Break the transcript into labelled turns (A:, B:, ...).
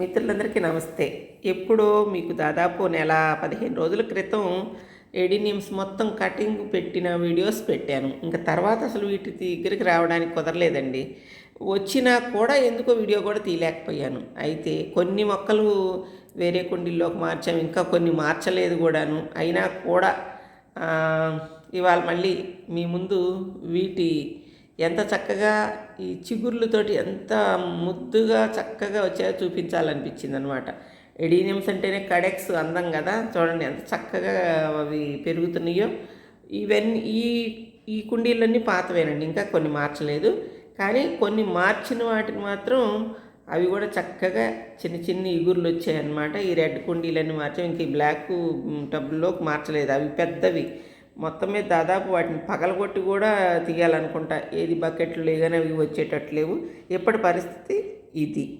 A: మిత్రులందరికీ నమస్తే. ఎప్పుడో మీకు దాదాపు నెల పదిహేను రోజుల క్రితం ఎడినియమ్స్ మొత్తం కటింగ్ పెట్టిన వీడియోస్ పెట్టాను. ఇంకా తర్వాత అసలు వీటి దగ్గరికి రావడానికి కుదరలేదండి. వచ్చినా కూడా ఎందుకో వీడియో కూడా తీయలేకపోయాను. అయితే కొన్ని మొక్కలు వేరే కుండీల్లోకి మార్చాము ఇంకా కొన్ని మార్చలేదు కూడాను. అయినా కూడా ఇవాళ మళ్ళీ మీ ముందు వీటి ఎంత చక్కగా ఈ చిగుర్లతోటి ఎంత ముద్దుగా చక్కగా వచ్చాయో చూపించాలనిపించింది అనమాట ఎడీనియమ్స్ అంటేనే కడెక్స్ అందం కదా. చూడండి ఎంత చక్కగా అవి పెరుగుతున్నాయో. ఇవన్నీ ఈ ఈ కుండీలన్నీ పాతవేనండి ఇంకా కొన్ని మార్చలేదు. కానీ కొన్ని మార్చిన వాటిని మాత్రం అవి కూడా చక్కగా చిన్న చిన్న ఇగుర్లు వచ్చాయన్నమాట. ఈ రెడ్ కుండీలన్నీ మార్చాం. ఇంక ఈ బ్లాక్ టబ్లోకి మార్చలేదు. అవి పెద్దవి. మొత్తం మీద దాదాపు వాటిని పగలగొట్టి కూడా తీయాలనుకుంటా. ఏది బకెట్లు లేగానే అవి వచ్చేటట్లు లేవు ఇప్పటి పరిస్థితి? ఇది.